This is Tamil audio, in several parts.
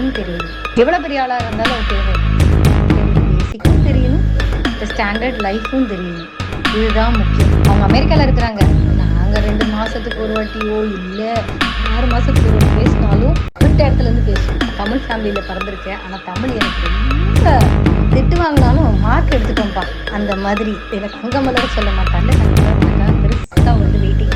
பேசிக்கும் தெரியணும் எவ்வளோ பெரிய ஆளாக இருந்தாலும் அது தேவை பேசிக்கும் தெரியணும். இந்த ஸ்டாண்டர்ட் லைஃப்பும் தெரியணும். இதுதான் முக்கியம். அவங்க அமெரிக்காவில் இருக்கிறாங்க. நாங்கள் ரெண்டு மாதத்துக்கு ஒரு வாட்டியோ இல்லை. ஆறு மாதத்துக்கு ஒரு வாட்டி பேசினாலும் விட்ட இடத்துல இருந்து பேசுவோம். தமிழ் ஃபேமிலியில் பிறந்திருக்கேன். ஆனால் தமிழ் எனக்கு ரொம்ப திட்டு வாங்கினாலும் மார்க் எடுத்துட்டோம்ப்பா. அந்த மாதிரி. எனக்கு அங்கமலர் சொல்ல மாட்டாங்க. தங்கமலர் பெருசாக வந்து வெயிட்டிங்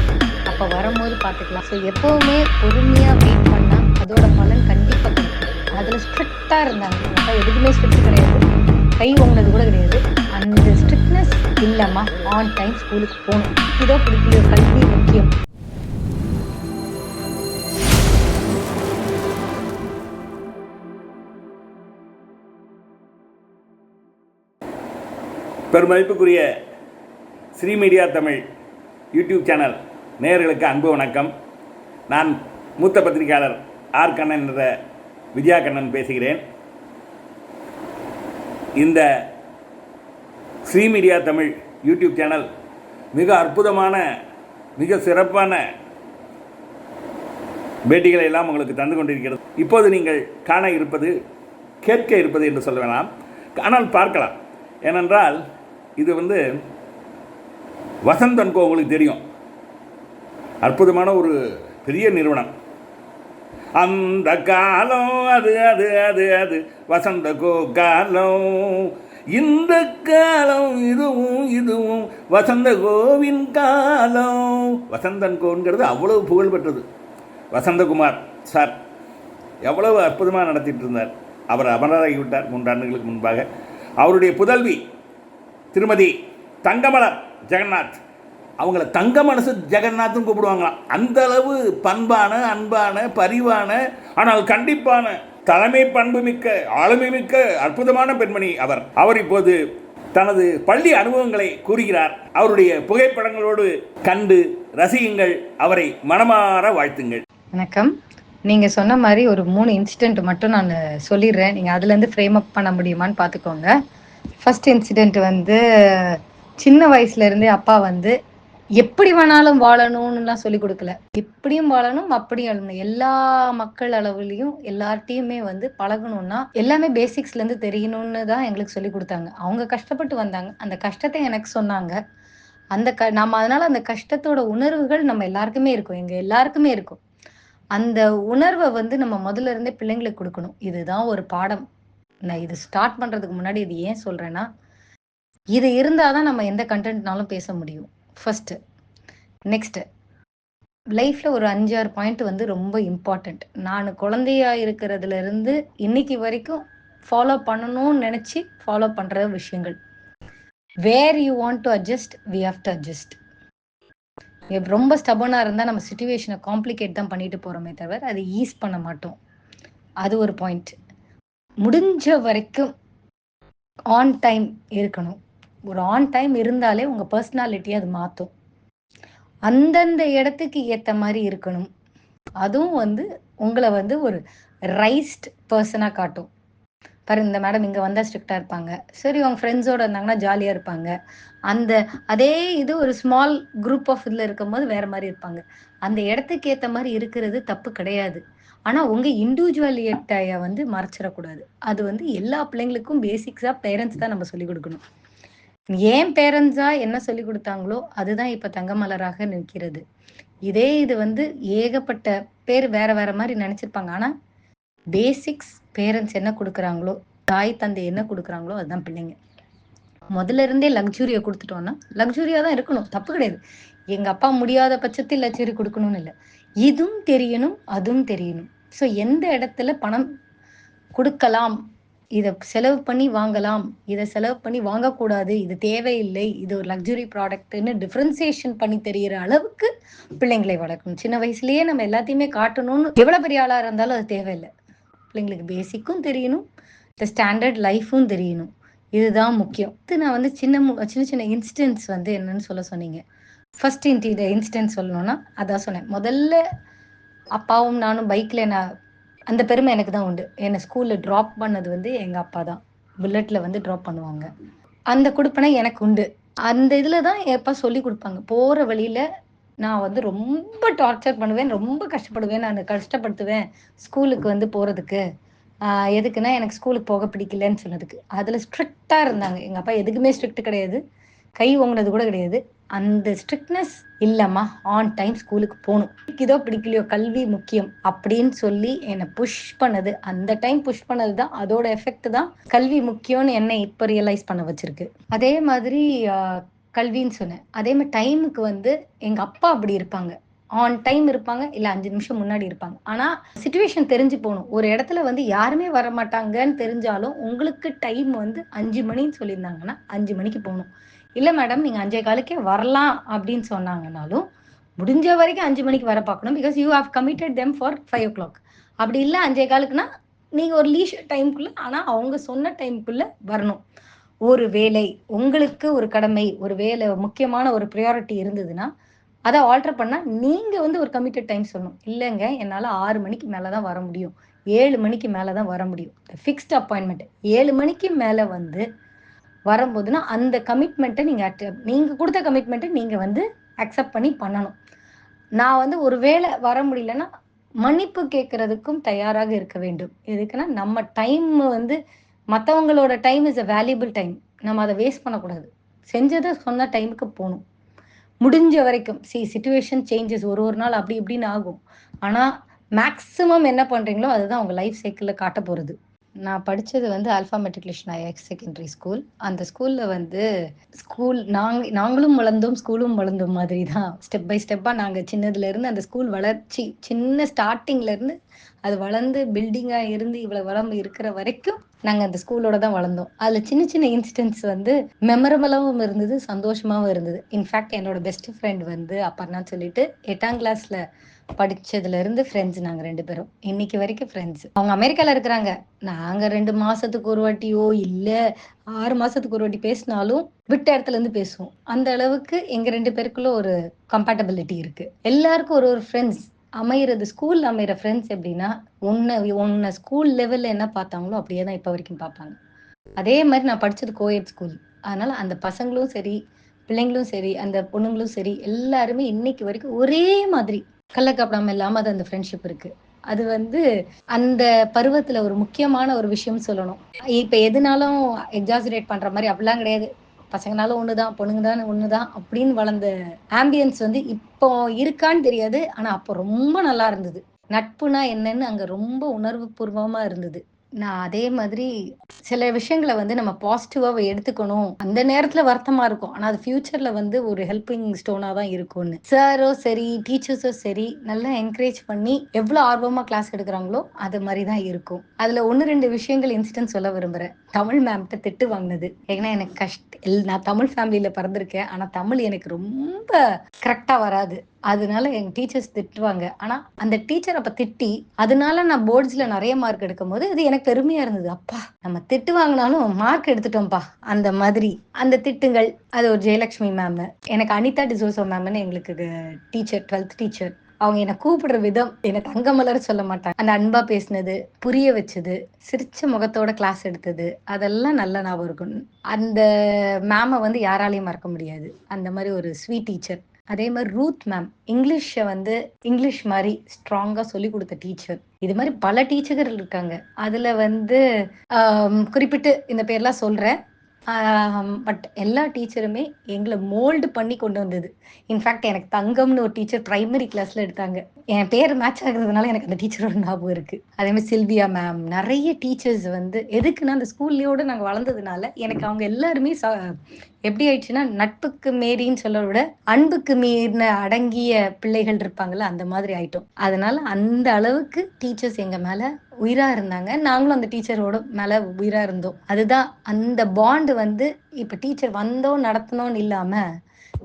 அப்போ வரும்போது பார்த்துக்கலாம். ஸோ எப்போவுமே பொறுமையாக வெயிட் பண்ணால் அதோட பலன் கண்டிப்பாக கிடைக்கும். அதில் ஸ்ட்ரிக்டாக இருந்தாங்க. எதுக்குமே ஸ்ட்ரிக்ட் கிடையாது. கை வாங்கினது கூட கிடையாது. அந்த ஸ்ட்ரிக்ட்னஸ் இல்லைம்மா ஆன் டைம் ஸ்கூலுக்கு போகணும். இதோ பிடிக்கிற கல்வி முக்கியம். பெருமதிப்புக்குரிய Sri media Tamil YouTube channel நேயர்களுக்கு அன்பு வணக்கம். நான் மூத்த பத்திரிகையாளர் ஆர் கண்ணன் என்ற வித்யா கண்ணன் பேசுகிறேன். இந்த Sri media Tamil YouTube channel மிக அற்புதமான மிக சிறப்பான பேட்டிகளை எல்லாம் உங்களுக்கு தந்து கொண்டிருக்கிறது. இப்போது நீங்கள் காண இருப்பது கேட்க இருப்பது என்று சொல்ல வேணாம். ஆனால் பார்க்கலாம். ஏனென்றால் இது வந்து வசந்தன்கோ உங்களுக்கு தெரியும். அற்புதமான ஒரு பெரிய நிறுவனம். அந்த காலம் அது அது அது அது. வசந்த கோ காலம். இந்த காலம் இதுவும் இதுவும் வசந்த கோவின் காலம். வசந்தன் கோங்கிறது அவ்வளவு புகழ் பெற்றது. வசந்தகுமார் சார் எவ்வளவு அற்புதமாக நடத்திட்டு இருந்தார் அவர் அமரராகிவிட்டார் மூன்றாண்டுகளுக்கு முன்பாக. அவருடைய புதல்வி திருமதி தங்கமலர் ஜெகநாத் அவங்கள தங்க மனசு ஜெகநாத்னு கூப்பிடுவாங்களாம் அந்த அளவு பண்பான அன்பான பரிவான ஆனால் கண்டிப்பான தலைமை பண்பு மிக்க ஆளுமை மிக்க அற்புதமான பெண்மணி அவர். அவர் இப்போது தனது பள்ளி அனுபவங்களை கூறுகிறார். அவருடைய புகைப்படங்களோடு கண்டு ரசியுங்கள். அவரை மனமாற வாழ்த்துங்கள். வணக்கம். நீங்க சொன்ன மாதிரி ஒரு மூணு இன்சிடென்ட் மட்டும் நான் சொல்லிடுறேன். நீங்க அதுல இருந்து ஃப்ரேம் அப் பண்ண முடியுமான்னு பாத்துக்கோங்க ஃபர்ஸ்ட் இன்சிடென்ட் வந்து சின்ன வயசுல இருந்தே அப்பா வந்து எப்படி வேணாலும் வாழணும்னுலாம் சொல்லி கொடுக்கல. எப்படியும் வாழணும் அப்படியும் வாழணும். எல்லா மக்கள் அளவுலயும் எல்லார்ட்டையுமே வந்து பழகணும்னா எல்லாமே பேசிக்ஸ்ல இருந்து தெரியணும்னு தான் எங்களுக்கு சொல்லி கொடுத்தாங்க. அவங்க கஷ்டப்பட்டு வந்தாங்க. அந்த கஷ்டத்தை எனக்கு சொன்னாங்க. அந்த க நம்ம அதனால அந்த கஷ்டத்தோட உணர்வுகள் நம்ம எல்லாருக்குமே இருக்கும். எங்க எல்லாருக்குமே இருக்கும். அந்த உணர்வை வந்து நம்ம முதல்ல இருந்தே பிள்ளைங்களுக்கு கொடுக்கணும். இதுதான் ஒரு பாடம். நான் இது ஸ்டார்ட் பண்றதுக்கு முன்னாடி இது ஏன் சொல்றேன்னா இது இருந்தாதான் நம்ம எந்த கண்டென்ட்னாலும் பேச முடியும். ஃபஸ்ட்டு நெக்ஸ்ட்டு லைஃப்பில் ஒரு அஞ்சாறு பாயிண்ட் வந்து ரொம்ப இம்பார்ட்டண்ட் நான் குழந்தையா இருக்கிறதுலேருந்து இன்னைக்கு வரைக்கும் ஃபாலோ பண்ணணும்னு நினச்சி ஃபாலோ பண்ணுற விஷயங்கள். Where you want to adjust we have to adjust ரொம்ப ஸ்டபனாக இருந்தால் நம்ம சுச்சுவேஷனை காம்ப்ளிகேட் தான் பண்ணிட்டு போகிறோமே தவிர அதை ஈஸ் பண்ண மாட்டோம். அது ஒரு பாயிண்ட் முடிஞ்ச வரைக்கும் ஆன் டைம் இருக்கணும். ஒரு ஆன் டைம் இருந்தாலே உங்கள் பர்சனாலிட்டியை அது மாற்றும் அந்தந்த இடத்துக்கு ஏற்ற மாதிரி இருக்கணும். அதுவும் வந்து உங்களை வந்து ஒரு ரைஸ்ட் பர்சனாக காட்டும். பாரு இந்த மேடம் இங்கே வந்தால் ஸ்ட்ரிக்டாக இருப்பாங்க. சரி அவங்க ஃப்ரெண்ட்ஸோடு இருந்தாங்கன்னா ஜாலியாக இருப்பாங்க. அந்த அதே இது ஒரு ஸ்மால் குரூப் ஆஃப் இதில் இருக்கும்போது வேற மாதிரி இருப்பாங்க. அந்த இடத்துக்கு ஏற்ற மாதிரி இருக்கிறது தப்பு கிடையாது. ஆனால் உங்கள் இண்டிவிஜுவலிட்டிய வந்து மறைச்சிடக்கூடாது. அது வந்து எல்லா பிள்ளைங்களுக்கும் பேசிக்ஸாக பேரண்ட்ஸ் தான் நம்ம சொல்லிக் கொடுக்கணும். ஏன் பேரண்ட்ஸா என்ன சொல்லி கொடுத்தாங்களோ அதுதான் இப்ப தங்கமலராக நிற்கிறது. இதே இது வந்து ஏகப்பட்ட பேர் வேற வேற மாதிரி நினைச்சிருப்பாங்க. ஆனா பேசிக்ஸ் பேரண்ட்ஸ் என்ன கொடுக்குறாங்களோ தாய் தந்தை என்ன கொடுக்குறாங்களோ அதுதான் பிள்ளைங்க. முதல்ல இருந்தே லக்ஸுரியை கொடுத்துட்டோம்னா லக்ஸுரியா தான் இருக்கணும். தப்பு கிடையாது. எங்க அப்பா முடியாத பட்சத்தில் லக்ஸுரி கொடுக்கணும்னு இல்லை. இதுவும் தெரியணும் அதுவும் தெரியணும். ஸோ எந்த இடத்துல பணம் கொடுக்கலாம் இதை செலவு பண்ணி வாங்கலாம். இதை செலவு பண்ணி வாங்கக்கூடாது. இது தேவையில்லை. இது ஒரு லக்ஸுரி ப்ராடக்ட்னு டிஃப்ரென்சியேஷன் பண்ணி தெரிகிற அளவுக்கு பிள்ளைங்களை வளர்க்கணும். சின்ன வயசுலயே நம்ம எல்லாத்தையுமே காட்டணும்னு எவ்வளோ பெரிய ஆளாக இருந்தாலும் அது தேவையில்லை. பிள்ளைங்களுக்கு பேசிக்கும் தெரியணும். இந்த ஸ்டாண்டர்ட் லைஃப்பும் தெரியணும். இதுதான் முக்கியம். இது நான் வந்து சின்ன மு- சின்ன சின்ன இன்சிடென்ட்ஸ் வந்து என்னன்னு சொல்ல சொன்னீங்க. ஃபர்ஸ்ட் இன்டி இன்சிடென்ட் சொல்லணும்னா அதான் சொன்னேன். முதல்ல அப்பாவும் நானும் பைக்கில் நான் அந்த பெருமை எனக்கு தான் உண்டு. என்னை ஸ்கூல்ல ட்ராப் பண்ணது வந்து எங்க அப்பா தான் புல்லட்ல வந்து ட்ராப் பண்ணுவாங்க. அந்த கொடுப்பனை எனக்கு உண்டு. அந்த இதுல தான் எப்போ சொல்லி கொடுப்பாங்க. போற வழியில நான் வந்து ரொம்ப டார்ச்சர் பண்ணுவேன் ரொம்ப கஷ்டப்படுவேன். நான் கஷ்டப்படுத்துவேன் ஸ்கூலுக்கு வந்து போறதுக்கு. எதுக்குன்னா எனக்கு ஸ்கூலுக்கு போக பிடிக்கலன்னு சொன்னதுக்கு. அதில் ஸ்ட்ரிக்டாக இருந்தாங்க. எங்கள் அப்பா எதுக்குமே ஸ்ட்ரிக்ட் கிடையாது. கை ஓங்கினது கூட கிடையாது. அந்த ஸ்ட்ரிக்ட்னஸ் இல்லைம்மா ஆன் டைம் ஸ்கூலுக்கு போகணும். பிடிக்குதோ பிடிக்கலையோ கல்வி முக்கியம் அப்படின்னு சொல்லி என்னை புஷ் பண்ணது. அந்த டைம் புஷ் பண்ணது தான். அதோட எஃபெக்ட் தான் கல்வி முக்கியம்னு என்னை இப்போ ரியலைஸ் பண்ண வச்சிருக்கு. அதே மாதிரி கல்வின்னு சொன்னேன். அதே மாதிரி டைமுக்கு வந்து எங்கள் அப்பா அப்படி இருப்பாங்க. ஆன் டைம் இருப்பாங்க இல்லை அஞ்சு நிமிஷம் முன்னாடி இருப்பாங்க. ஆனால் சுச்சுவேஷன் தெரிஞ்சு போகணும். ஒரு இடத்துல வந்து யாருமே வர மாட்டாங்கன்னு தெரிஞ்சாலும் உங்களுக்கு டைம் வந்து அஞ்சு மணின்னு சொல்லியிருந்தாங்கன்னா அஞ்சு மணிக்கு போகணும். இல்லை மேடம் நீங்கள் அஞ்சே காலுக்கே வரலாம் அப்படின்னு சொன்னாங்கனாலும் முடிஞ்ச வரைக்கும் அஞ்சு மணிக்கு வர பார்க்கணும். Because you have committed them for five o'clock அப்படி இல்லை அஞ்சே காலுக்குன்னா நீங்கள் ஒரு லீஷர் டைம்குள்ளே ஆனால் அவங்க சொன்ன டைம்குள்ளே வரணும். ஒரு வேலை உங்களுக்கு ஒரு கடமை ஒரு வேலை முக்கியமான ஒரு ப்ரையாரிட்டி இருந்ததுன்னா அதை ஆல்டர் பண்ணால் நீங்கள் வந்து ஒரு கமிட்டட் டைம் சொல்லணும். இல்லைங்க என்னால் ஆறு மணிக்கு மேலே தான் வர முடியும். ஏழு மணிக்கு மேலே தான் வர முடியும். ஃபிக்ஸ்ட் அப்பாயின்மெண்ட் ஏழு மணிக்கு மேலே வந்து வரும்போதுன்னா அந்த கமிட்மெண்ட்டை நீங்கள் அட் நீங்கள் கொடுத்த கமிட்மெண்ட்டை நீங்கள் வந்து அக்செப்ட் பண்ணி பண்ணணும். நான் வந்து ஒரு வேளை வர முடியலன்னா மன்னிப்பு கேட்கறதுக்கும் தயாராக இருக்க வேண்டும். எதுக்குன்னா நம்ம டைம் வந்து மற்றவங்களோட time is a valuable time நம்ம அதை வேஸ்ட் பண்ணக்கூடாது. செஞ்சதை சொன்ன டைமுக்கு போகணும். முடிஞ்ச வரைக்கும் சி சுச்சுவேஷன் சேஞ்சஸ் ஒரு ஒரு நாள் அப்படி இப்படின்னு ஆகும். ஆனால் மேக்ஸிமம் என்ன பண்ணுறீங்களோ அதுதான் உங்கள் லைஃப் சைக்கிளில் காட்ட போகிறது நான் படித்தது வந்து alpha matriculation higher secondary school அந்த ஸ்கூலில் வந்து ஸ்கூல் நாங்கள் நாங்களும் வளர்ந்தோம் ஸ்கூலும் வளர்ந்தோம் மாதிரி தான் ஸ்டெப் பை ஸ்டெப்பாக நாங்கள் சின்னதுலேருந்து அந்த ஸ்கூல் வளர்ச்சி சின்ன ஸ்டார்டிங்லேருந்து அது வளர்ந்து பில்டிங்காக இருந்து இவ்வளோ வளம்பு இருக்கிற வரைக்கும் நாங்கள் அந்த ஸ்கூலோட தான் வளர்ந்தோம். அதில் சின்ன சின்ன இன்சிடென்ட்ஸ் வந்து மெமரபலாகவும் இருந்தது சந்தோஷமாகவும் இருந்தது. இன்ஃபேக்ட் என்னோட பெஸ்ட் ஃப்ரெண்ட் வந்து அப்பர்னான்னு சொல்லிட்டு எட்டாம் கிளாஸில் படித்ததுலேருந்து ஃப்ரெண்ட்ஸ் நாங்கள் ரெண்டு பேரும். இன்னைக்கு வரைக்கும் ஃப்ரெண்ட்ஸ் அவங்க அமெரிக்காவில் இருக்கிறாங்க. நாங்கள் ரெண்டு மாசத்துக்கு ஒரு வாட்டியோ இல்லை ஆறு மாசத்துக்கு ஒரு வாட்டி பேசினாலும் விட்ட இடத்துல இருந்து பேசுவோம். அந்த அளவுக்கு எங்கள் ரெண்டு பேருக்குள்ள ஒரு கம்பேட்டபிலிட்டி இருக்கு. எல்லாருக்கும் ஒரு ஒரு ஃப்ரெண்ட்ஸ் அமையிறது ஸ்கூலில் அமையிற ஃப்ரெண்ட்ஸ் எப்படின்னா உன்னை உன்னை ஸ்கூல் லெவலில் என்ன பார்த்தாங்களோ அப்படியே தான் இப்போ வரைக்கும் பார்ப்பாங்க. அதே மாதிரி நான் படித்தது கோயட் ஸ்கூல் அதனால அந்த பசங்களும் சரி பிள்ளைங்களும் சரி அந்த பொண்ணுங்களும் சரி எல்லாருமே இன்னைக்கு வரைக்கும் ஒரே மாதிரி கள்ளக்கபடம் இல்லாம அது அந்த ஃப்ரெண்ட்ஷிப் இருக்கு. அது வந்து அந்த பருவத்துல ஒரு முக்கியமான ஒரு விஷயம் சொல்லணும். இப்ப எதுனாலும் எக்ஸாசுரேட் பண்ற மாதிரி அப்படிலாம் கிடையாது. பசங்கனாலும் ஒண்ணுதான் பொண்ணுங்க தான் ஒண்ணுதான் அப்படின்னு வளர்ந்த ஆம்பியன்ஸ் வந்து இப்போ இருக்கான்னு தெரியாது. ஆனா அப்போ ரொம்ப நல்லா இருந்தது. நட்புனா என்னன்னு அங்க ரொம்ப உணர்வு பூர்வமா இருந்தது. நான் அதே மாதிரி சில விஷயங்களை வந்து நம்ம பாசிட்டிவாக எடுத்துக்கணும். அந்த நேரத்தில் வருத்தமாக இருக்கும். ஆனால் அது ஃபியூச்சரில் வந்து ஒரு ஹெல்பிங் ஸ்டோனாக தான் இருக்கும்னு. சாரோ சரி டீச்சர்ஸோ சரி நல்லா என்கரேஜ் பண்ணி எவ்வளோ ஆர்வமாக கிளாஸ் எடுக்கிறாங்களோ அது மாதிரி தான் இருக்கும். அதில் ஒன்று ரெண்டு விஷயங்கள் இன்சிடென்ட் சொல்ல விரும்புகிறேன் தமிழ் மேம்கிட்ட திட்டு வாங்கினது. ஏன்னா எனக்கு கஷ்ட எல்- நான் தமிழ் ஃபேமிலியில் பிறந்திருக்கேன். ஆனால் தமிழ் எனக்கு ரொம்ப கரெக்டாக வராது. அதனால எங்க டீச்சர்ஸ் திட்டுவாங்க. ஆனா அந்த டீச்சர் அப்ப திட்டி அதனால நான் போர்ட்ஸ்ல நிறைய மார்க் எடுக்கும் போது இது எனக்கு பெருமையா இருந்தது. அப்பா நம்ம திட்டு வாங்கினாலும் மார்க் எடுத்துட்டோம்ப்பா அந்த மாதிரி. அந்த திட்டுங்கள் அது ஒரு ஜெயலட்சுமி மேம் எனக்கு அனிதா டிசோசோ மேம்னு எங்களுக்கு டீச்சர் டுவெல்த் டீச்சர் அவங்க என்னை கூப்பிடுற விதம் என்னை தங்கமலர் சொல்ல மாட்டாங்க. அந்த அன்பா பேசினது புரிய வச்சது சிரிச்ச முகத்தோட கிளாஸ் எடுத்தது அதெல்லாம் நல்ல ஞாபகம் இருக்கும். அந்த மேமை வந்து யாராலையும் மறக்க முடியாது. அந்த மாதிரி ஒரு ஸ்வீட் டீச்சர் அதே மாதிரி ரூத் மேம் இங்கிலீஷை வந்து இங்கிலீஷ் மாதிரி ஸ்ட்ராங்காக சொல்லி கொடுத்த டீச்சர் இது மாதிரி பல டீச்சர்கள் இருக்காங்க. அதில் வந்து குறிப்பிட்டு இந்த பேர்லாம் சொல்கிறேன் பட் எல்லா டீச்சருமே எங்களை மோல்டு பண்ணி கொண்டு வந்தது. இன்ஃபேக்ட் எனக்கு தங்கம்னு ஒரு டீச்சர் பிரைமரி கிளாஸ்ல எடுத்தாங்க. என் பேர் மேட்ச் ஆகுறதுனால எனக்கு அந்த டீச்சரோட ஞாபகம் இருக்கு. அதே மாதிரி சில்வியா மேம் நிறைய டீச்சர்ஸ் வந்து எதுக்குன்னா அந்த ஸ்கூல்லையோட நாங்கள் வளர்ந்ததுனால எனக்கு அவங்க எல்லாருமே ச- எப்படி ஆயிடுச்சுன்னா நட்புக்கு மீறின்னு சொல்ல விட அன்புக்கு மீறின அடங்கிய பிள்ளைகள் இருப்பாங்கல்ல அந்த மாதிரி ஆயிட்டோம். அதனால அந்த அளவுக்கு டீச்சர்ஸ் எங்க மேல உயிரா இருந்தாங்க. நாங்களும் அந்த டீச்சரோட மேல உயிரா இருந்தோம். அதுதான் அந்த பாண்டு வந்து இப்ப டீச்சர் வந்தோம் நடத்தணும்னு இல்லாம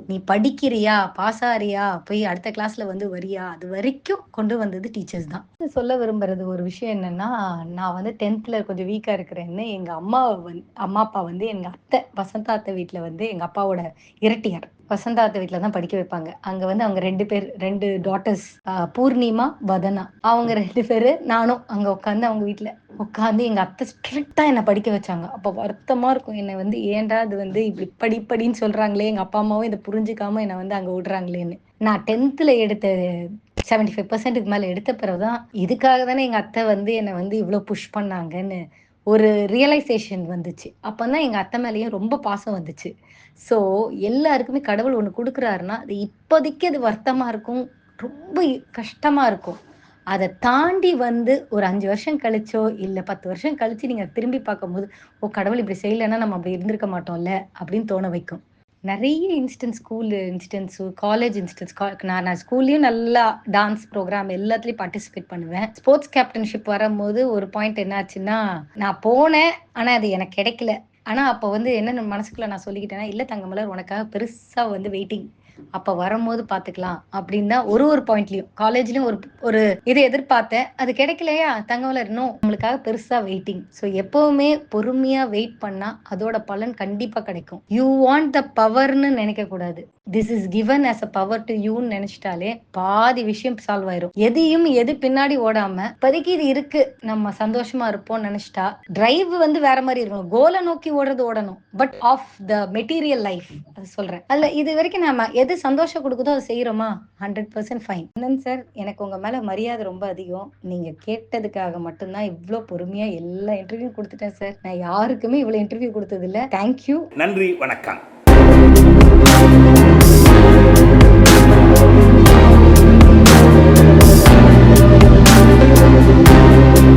நீ படிக்கிறியா பாஸ் ஆறியா போய் அடுத்த கிளாஸ்ல வந்து வரியா அது வரைக்கும் கொண்டு வந்தது டீச்சர்ஸ் தான். சொல்ல விரும்புறது ஒரு விஷயம் என்னன்னா நான் வந்து டென்த்ல கொஞ்சம் வீக்கா இருக்கிறேன்னு எங்க அம்மா வந் அம்மா அப்பா வந்து எங்க அத்தை வசந்தா அத்தை வீட்ல வந்து எங்க அப்பாவோட இரட்டியார். வசந்தாத்த அத்தை தான் படிக்க வைப்பாங்க. அங்க வந்து அவங்க ரெண்டு பேர் ரெண்டு டாட்டர்ஸ் பூர்ணிமா வதனா. அவங்க ரெண்டு பேரு நானும் அங்க உட்காந்து அவங்க வீட்டில் உட்காந்து எங்க அத்தை ஸ்ட்ரிக்டா என்னை படிக்க வச்சாங்க. அப்ப வருத்தமா இருக்கும். என்னை வந்து ஏன்டா இது வந்து இப்படி படிப்படின்னு சொல்கிறாங்களே சொல்றாங்களே? எங்க அப்பா அம்மாவும் இதை புரிஞ்சுக்காம என்னை வந்து அங்க விடுறாங்களேன்னு. நான் டென்த்ல எடுத்த செவன்டி ஃபைவ் பர்சன்ட்டுக்கு மேலே எடுத்த பிறகு தான் இதுக்காக தானே எங்கள் அத்தை வந்து என்னை வந்து இவ்வளோ புஷ் பண்ணாங்கன்னு ஒரு ரியலைசேஷன் வந்துச்சு. அப்போ தான் எங்கள் அத்தை மேலேயும் ரொம்ப பாசம் வந்துச்சு. ஸோ எல்லாருக்குமே கடவுள் ஒன்று கொடுக்குறாருன்னா அது இப்போதைக்கு அது வருத்தமாக இருக்கும். ரொம்ப கஷ்டமாக இருக்கும். அதை தாண்டி வந்து ஒரு அஞ்சு வருஷம் கழிச்சோ இல்லை பத்து வருஷம் கழிச்சு நீங்கள் திரும்பி பார்க்கும்போது ஓ கடவுள் இப்படி செய்யலைன்னா நம்ம அப்படி இருந்திருக்க மாட்டோம்ல அப்படின்னு தோண வைக்கும். நிறைய instance school instance college instance நான் நான் ஸ்கூல்லையும் நல்லா டான்ஸ் ப்ரோக்ராம் எல்லாத்துலேயும் பார்ட்டிசிபேட் பண்ணுவேன். ஸ்போர்ட்ஸ் கேப்டன்ஷிப் வரும்போது ஒரு பாயிண்ட் என்னாச்சுன்னா நான் போனேன் ஆனால் அது எனக்கு கிடைக்கல. ஆனால் அப்போ வந்து என்ன மனசுக்குள்ள நான் சொல்லிக்கிட்டேன்னா இல்லை தங்கமலர் உனக்காக பெருசாக வந்து வெயிட்டிங் அப்போ வரும்போது பார்த்துக்கலாம் அப்படின்னு தான் ஒரு ஒரு பாயிண்ட்லையும் காலேஜ்லயும் ஒரு ஒரு இது எதிர்பார்த்தேன். அது கிடைக்கலையா? தங்கமலர் இன்னும் உங்களுக்காக பெருசாக வெயிட்டிங் ஸோ எப்போவுமே பொறுமையாக வெயிட் பண்ணால் அதோட பலன் கண்டிப்பாக கிடைக்கும். யூ வாண்ட் த பவர்னு நினைக்க கூடாது. This is given as a power to யூன்னு நினைச்சிட்டாலே பாதி விஷயம் சால்வ் ஆயிரும். எதையும் எது பின்னாடி ஓடாம இப்போதைக்கு இது இருக்கு. நம்ம சந்தோஷமா இருப்போம் நினைச்சிட்டா டிரைவ் வந்து வேற மாதிரி இருக்கணும் கோலை நோக்கி ஓடுறது ஓடணும். But of the material life அது சொல்றேன். அதுல இது வரைக்கும் நாம எது சந்தோஷம் கொடுக்குதோ அதை செய்யறோமா ஹண்ட்ரட் பர்சன்ட் ஃபைன் அண்ணன் சார் எனக்கு உங்க மேல மரியாதை ரொம்ப அதிகம். நீங்க கேட்டதுக்காக மட்டும்தான் இவ்வளோ பொறுமையா எல்லா இன்டர்வியூ கொடுத்துட்டேன் சார் நான் யாருக்குமே இவ்வளோ இன்டர்வியூ கொடுத்தது இல்ல தேங்க்யூ நன்றி வணக்கம்.